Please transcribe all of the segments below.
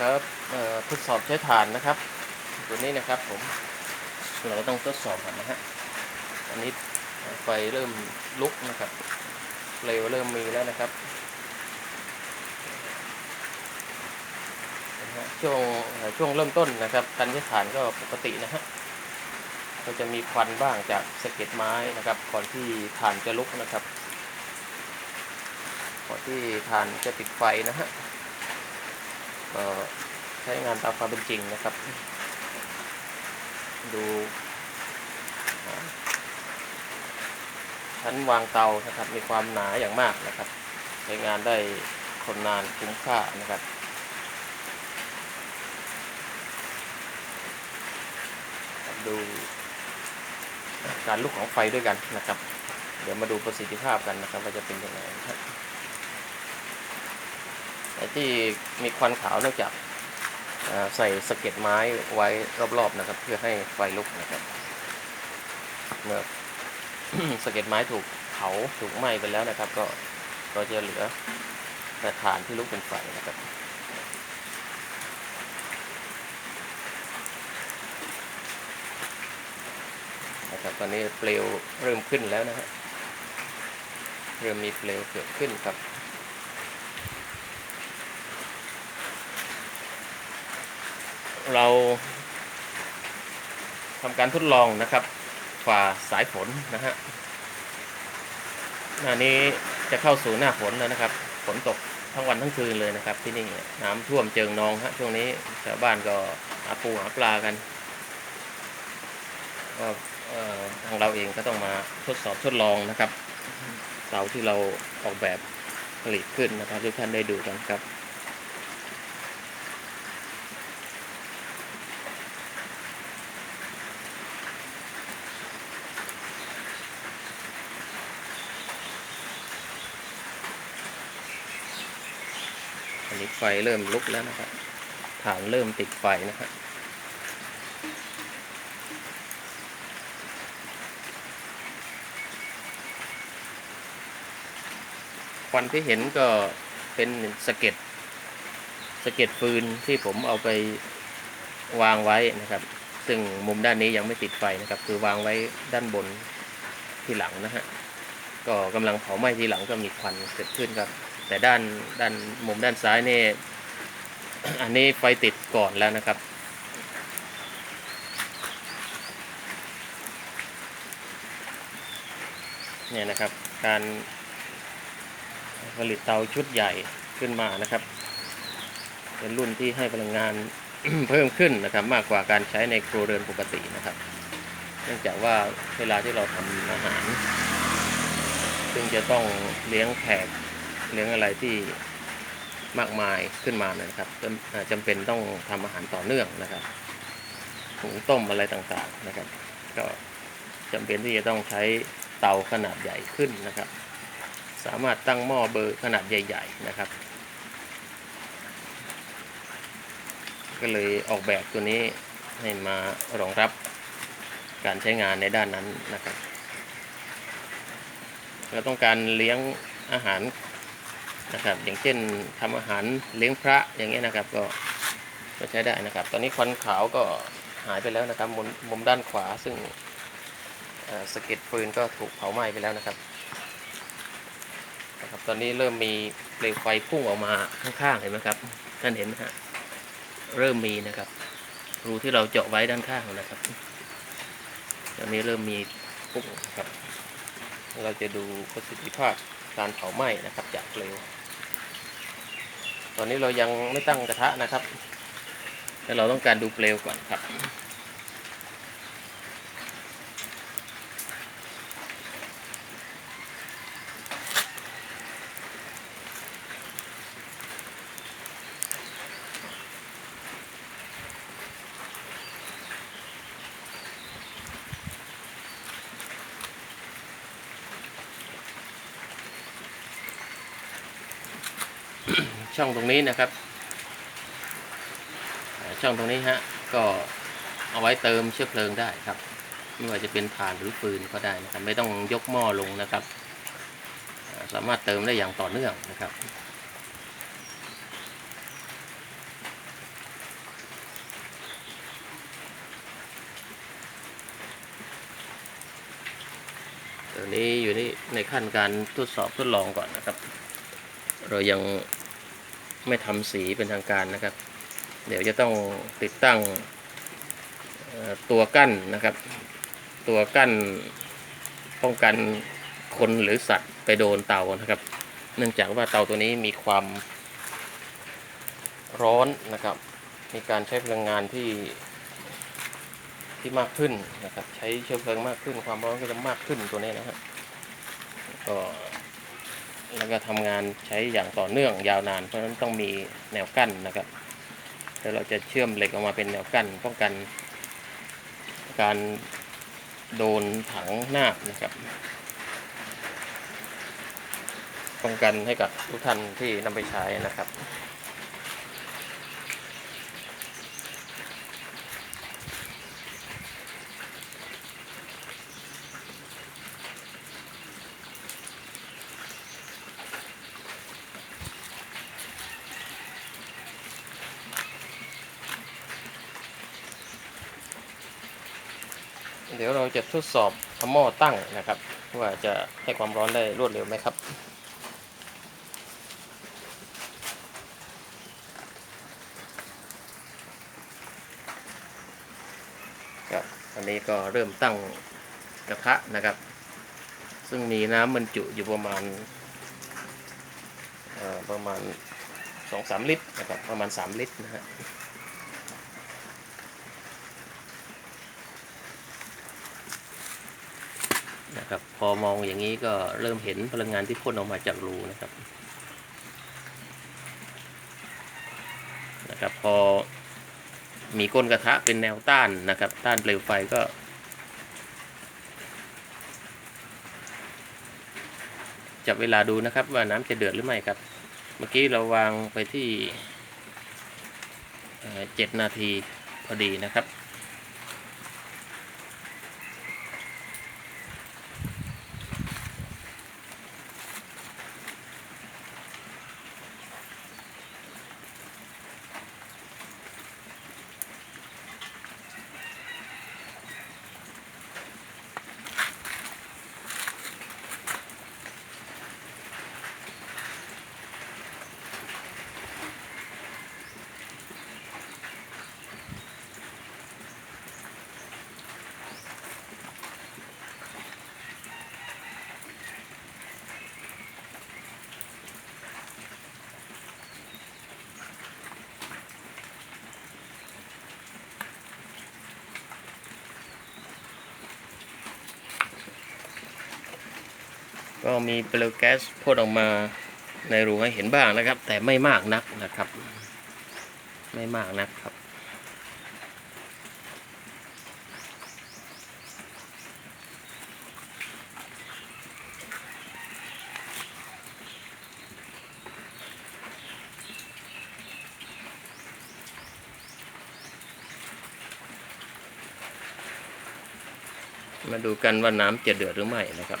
ครับทดสอบใช้ฐานนะครับ ตัวนี้นะครับผมเราก็ต้องทดสอบก่อนนะฮะอันนี้ไฟเริ่มลุกนะครับเปลวเริ่มมีแล้วนะครับช่วงช่วงเริ่มต้นนะครับการใช้ฐานก็ปกตินะฮะก็จะมีควันบ้างจากสะเก็ดไม้นะครับ ก่อนที่ฐานจะลุกนะครับก่อนที่ฐานจะติดไฟนะฮะ ก็ใช้งานตามความเป็นจริงนะครับ ดูชั้นวางเตานะครับ มีความหนาอย่างมากนะครับ ใช้งานได้คนนานคุ้มค่านะครับดูการลุกของไฟด้วยกันนะครับ เดี๋ยวมาดูประสิทธิภาพกันนะครับ ว่าจะเป็นยังไงครับ ที่มีควันขาวเนื่องจากใส่สะเก็ดไม้ไว้รอบๆนะครับ เพื่อให้ไฟลุกนะครับเมื่อสะเก็ดไม้ถูกเผาถูกไหม้ไปแล้วนะครับ ก็ก็จะเหลือแต่ฐานที่ลุกเป็นไฟนะครับนะครับตอนนี้เปลวเริ่มขึ้นแล้วนะฮะเริ่มมีเปลวเกิดขึ้นครับ เราทำการทดลองนะครับฝ่าสายฝนนะฮะหน้านี้จะเข้าสู่หน้าฝนแล้วนะครับ ฝนตกทั้งวันทั้งคืนเลยนะครับ ที่นี่น้ำท่วมเจิงนองฮะช่วงนี้ชาวบ้านก็หาปูหาปลากันก็ทางเราเองก็ต้องมาทดสอบทดลองนะครับเตาที่เราออกแบบผลิตขึ้นนะครับทุกท่านได้ดูกันครับ นี้ไฟเริ่มลุกแล้วนะครับฐานเริ่มติดไฟนะครับควันที่เห็นก็เป็นสะเก็ดสะเก็ดฟืนที่ผมเอาไปวางไว้นะครับ ซึ่งมุมด้านนี้ยังไม่ติดไฟนะครับ คือวางไว้ด้านบนที่หลังนะฮะก็กำลังเผาไหม้ที่หลังก็มีควันเกิดขึ้นครับ แต่ด้านด้านมุมด้านซ้ายนี่อันนี้ไฟติดก่อนแล้วนะครับ เนี่ยนะครับการผลิตเตาชุดใหญ่ขึ้นมานะครับ เป็นรุ่นที่ให้พลังงานเพิ่มขึ้นนะครับ มากกว่าการใช้ในครัวเรือนปกตินะครับ เนื่องจากว่าเวลาที่เราทำอาหาร ซึ่งจะต้องเลี้ยงแขก เลี้ยงอะไรที่มากมายขึ้นมานะครับจำอ่าจำเป็นต้องทำอาหารต่อเนื่องนะครับหุงต้มอะไรต่างๆนะครับ ก็จำเป็นที่จะต้องใช้เตาขนาดใหญ่ขึ้นนะครับ สามารถตั้งหม้อเบอร์ขนาดใหญ่ ๆ นะครับ ก็เลยออกแบบตัวนี้ให้มารองรับการใช้งานในด้านนั้นนะครับเราต้องการเลี้ยงอาหาร นะครับ อย่างเช่นทำอาหารเลี้ยงพระอย่างเงี้ยนะครับ ก็ก็ใช้ได้นะครับ ตอนนี้ควันขาวก็หายไปแล้วนะครับมุมมุมด้านขวาซึ่งสะเก็ดฟืนก็ถูกเผาไหม้ไปแล้วนะครับนะครับ ตอนนี้เริ่มมีเปลวไฟพุ่งออกมาข้างๆเห็นไหมครับท่านเห็นไหมฮะเริ่มมีนะครับ รูที่เราเจาะไว้ด้านข้างนะครับตอนนี้เริ่มมีพุ่งครับ เราจะดูประสิทธิภาพการเผาไหม้นะครับจากเปลว ตอนนี้เรายังไม่ตั้งกระทะนะครับแต่เราต้องการดูเปลวก่อนครับ ช่องตรงนี้นะครับ ช่องตรงนี้ฮะก็เอาไว้เติมเชื้อเพลิงได้ครับ ไม่ว่าจะเป็นถ่านหรือฟืนก็ได้นะครับ ไม่ต้องยกหม้อลงนะครับ สามารถเติมได้อย่างต่อเนื่องนะครับตัวนี้อยู่ในในขั้นการทดสอบทดลองก่อนนะครับ เรายัง ไม่ทำสีเป็นทางการนะครับ เดี๋ยวจะต้องติดตั้งตัวกั้นนะครับ ตัวกั้นป้องกันคนหรือสัตว์ไปโดนเตานะครับ เนื่องจากว่าเตาตัวนี้มีความร้อนนะครับ มีการใช้พลังงานที่ที่มากขึ้นนะครับ ใช้เชื้อเพลิงมากขึ้น ความร้อนก็จะมากขึ้นตัวนี้นะครับก็ แล้วก็ทำงานใช้อย่างต่อเนื่องยาวนาน เพราะฉะนั้นต้องมีแนวกั้นนะครับแล้วเราจะเชื่อมเหล็กออกมาเป็นแนวกั้นป้องกัน การโดนถังหน้านะครับป้องกันให้กับทุกท่านที่นำไปใช้นะครับ ดี๋ยวเราจะทดสอบหม้อตั้งนะครับ ว่าจะให้ความร้อนได้รวดเร็วไหมครับครับอันนี้ก็เริ่มตั้งกระทะนะครับ ซึ่งมีน้ำบรรจุอยู่ประมาณประมาณสองสามลิตรนะครับประมาณสามลิตรนะฮะ นะครับ พอมองอย่างนี้ก็เริ่มเห็นพลังงานที่พ่นออกมาจากรูนะครับนะครับ พอมีก้นกระทะเป็นแนวต้านนะครับ ต้านเปลวไฟก็ จับเวลาดูนะครับ ว่าน้ำจะเดือดหรือไม่ครับ เมื่อกี้เราวางไปที่เจ็ดนาทีพอดีนะครับ ก็มีเปลวแก๊สพ่นออกมาในรูให้เห็นบ้างนะครับ แต่ไม่มากนักนะครับ ไม่มากนักครับ มาดูกันว่าน้ำจะเดือดหรือไม่นะครับ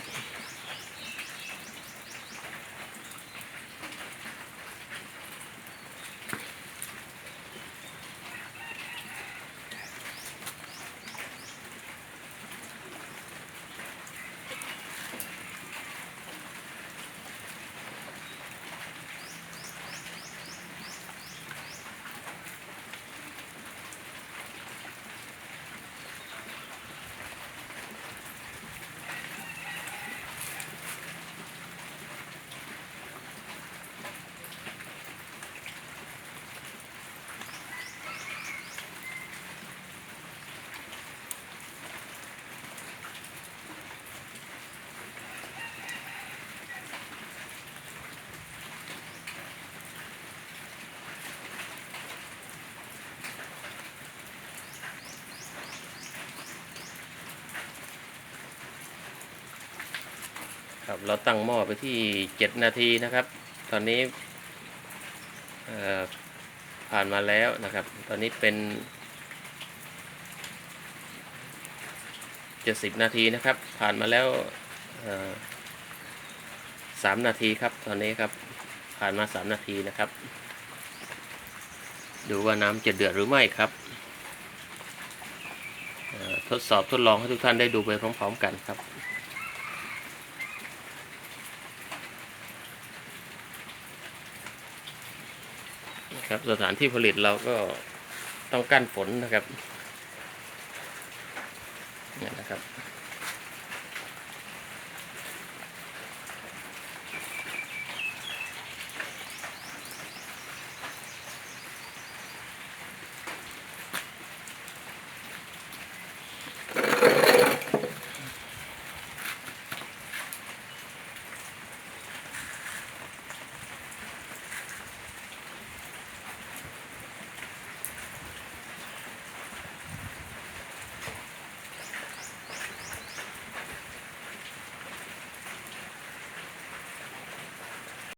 ครับเราตั้งหม้อไปที่เจ็ดนาทีนะครับ ตอนนี้ผ่านมาแล้วนะครับ ตอนนี้เป็นเจ็ดสิบนาทีนะครับ ผ่านมาแล้วเอ่อสามนาทีครับ ตอนนี้ครับผ่านมาสามนาทีนะครับ ดูว่าน้ำจะเดือดหรือไม่ครับทดสอบทดลองให้ทุกท่านได้ดูไปพร้อม ๆ กันครับ ครับสถานที่ผลิตเราก็ต้องกั้นฝนนะครับนี่นะครับ